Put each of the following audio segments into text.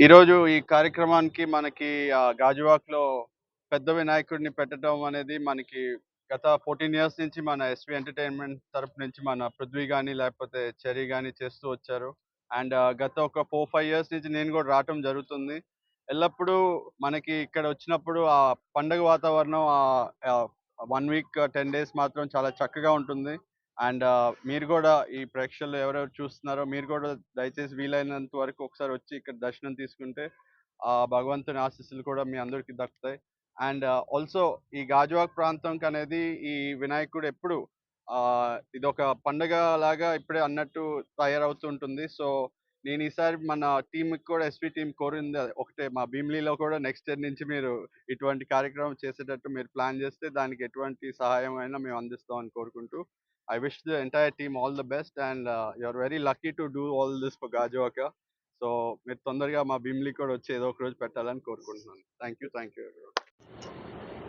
ఈరోజు ఈ కార్యక్రమానికి మనకి గాజువాక్లో పెద్ద వినాయకుడిని పెట్టడం అనేది మనకి గత 14 ఇయర్స్ నుంచి మన ఎస్‌వి ఎంటర్‌టైన్‌మెంట్ తరపు నుంచి మన పృథ్వీ కానీ లేకపోతే చెరీ గాని చేస్తూ వచ్చారు. అండ్ గత ఒక 4, 5 ఇయర్స్ నుంచి నేను కూడా రావటం జరుగుతుంది. ఎల్లప్పుడూ మనకి ఇక్కడ వచ్చినప్పుడు ఆ పండగ వాతావరణం ఆ వన్ వీక్, 10 డేస్ మాత్రం చాలా చక్కగా ఉంటుంది. అండ్ మీరు కూడా ఈ ప్రేక్షకులు ఎవరెవరు చూస్తున్నారో మీరు కూడా దయచేసి వీలైనంత వరకు ఒకసారి వచ్చి ఇక్కడ దర్శనం తీసుకుంటే ఆ భగవంతుని ఆశీస్సులు కూడా మీ అందరికి దక్కుతాయి. అండ్ ఆల్సో ఈ గాజువాక్ ప్రాంతంకి అనేది ఈ వినాయకుడు ఎప్పుడు ఇది ఒక పండగ లాగా ఇప్పుడే అన్నట్టు తయారవుతూ ఉంటుంది. సో, నేను ఈసారి మన టీంకి కూడా ఎస్‌వి టీం కోరింది ఒకటే మా భీమిలీలో కూడా నెక్స్ట్ ఇయర్ నుంచి మీరు ఇటువంటి కార్యక్రమం చేసేటట్టు మీరు ప్లాన్ చేస్తే దానికి ఎటువంటి సహాయం అయినా మేము అందిస్తామని కోరుకుంటూ I wish the entire team all the best and you very lucky to do all this for Gajuwaka. So, మీరు తొందరగా మా భీమిలికి కూడా వచ్చి ఏదో ఒక రోజు పెట్టాలని కోరుకుంటున్నాను. Thank you. థ్యాంక్ యూ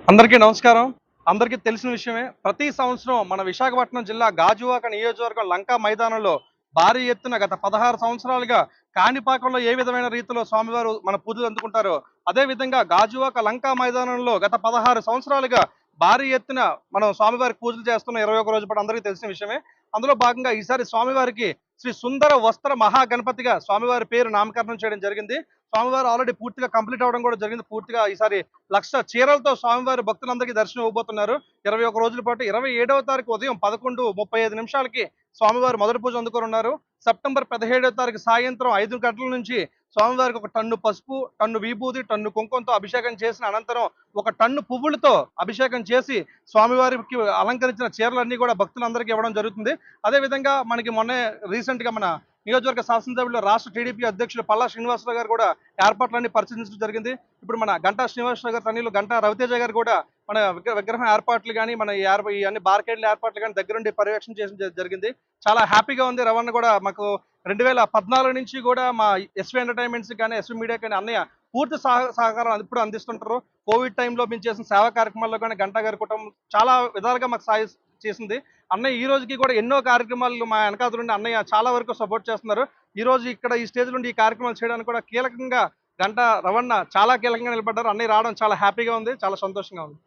అందరికీ నమస్కారం. అందరికీ తెలిసిన విషయమే. ప్రతి సంవత్సరం మన విశాఖపట్నం జిల్లా గాజువాక నియోజకవర్గం లంకా మైదానంలో భారీ ఎత్తున గత 16 సంవత్సరాలుగా కాణిపాకంలో ఏ విధమైన రీతిలో స్వామివారు మన పూజలు అందుకుంటారో అదే విధంగా గాజువాక లంకా మైదానంలో గత 16 సంవత్సరాలుగా భారీ ఎత్తున మనం స్వామివారికి పూజలు చేస్తున్న 21 రోజు పాటు అందరికీ తెలిసిన విషయమే. అందులో భాగంగా ఈసారి స్వామివారికి శ్రీ సుందర వస్త్ర మహాగణపతిగా స్వామివారి పేరు నామకరణం చేయడం జరిగింది. స్వామివారు ఆల్రెడీ పూర్తిగా కంప్లీట్ అవ్వడం కూడా జరిగింది. పూర్తిగా ఈసారి లక్ష చీరలతో స్వామివారి భక్తులందరికీ దర్శనం ఇవ్వబోతున్నారు. 21 రోజుల పాటు 27వ తారీఖు ఉదయం 11:35 నిమిషాలకి స్వామివారు మొదటి పూజ అందుకోనున్నారు. సెప్టెంబర్ 17వ తారీఖు సాయంత్రం ఐదు గంటల నుంచి స్వామివారికి ఒక టన్ను పసుపు, టన్ను విభూది, టన్ను కుంకుమతో అభిషేకం చేసిన అనంతరం ఒక టన్ను పువ్వులతో అభిషేకం చేసి స్వామివారికి అలంకరించిన చీరలన్నీ కూడా భక్తులందరికీ ఇవ్వడం జరుగుతుంది. అదే విధంగా మనకి మొన్నే రీసెంట్‌గా మన నియోజకవర్గ శాసనసభ్యులు రాష్ట్ర టీడీపీ అధ్యక్షులు పల్లా శ్రీనివాసరావు గారు కూడా ఏర్పాట్లన్నీ పరిశీలించడం జరిగింది. ఇప్పుడు మన గంటా శ్రీనివాసరావు గారు తనయులు గంటా రవితేజ గారు కూడా మన విగ్ర విగ్రహం ఏర్పాట్లు కానీ మన ఇవన్నీ బార్కెట్ల ఏర్పాట్లు కానీ దగ్గరుండి పర్యవేక్షణ చేయడం జరిగింది. చాలా హ్యాపీగా ఉంది. రవాణా కూడా మాకు 2014 నుంచి కూడా మా ఎస్‌వి ఎంటర్టైన్మెంట్స్ కానీ ఎస్‌వి మీడియా కానీ అన్నయ్య పూర్తి సహ సహకారం ఎప్పుడు అందిస్తుంటారు. కోవిడ్ టైంలో మేము చేసిన సేవా కార్యక్రమాల్లో కానీ గంటా గారి కుటుంబం చాలా విధాలుగా మాకు సాయ చేసింది. అన్నయ్య ఈ రోజుకి కూడా ఎన్నో కార్యక్రమాలు మా వెనకాల నుండి అన్నయ్య చాలా వరకు సపోర్ట్ చేస్తున్నారు. ఈ రోజు ఇక్కడ ఈ స్టేజ్ నుండి ఈ కార్యక్రమాలు చేయడానికి కూడా కీలకంగా గంట రవణ చాలా కీలకంగా నిలబడ్డారు. అన్నయ్య రావడం చాలా హ్యాపీగా ఉంది. చాలా సంతోషంగా ఉంది.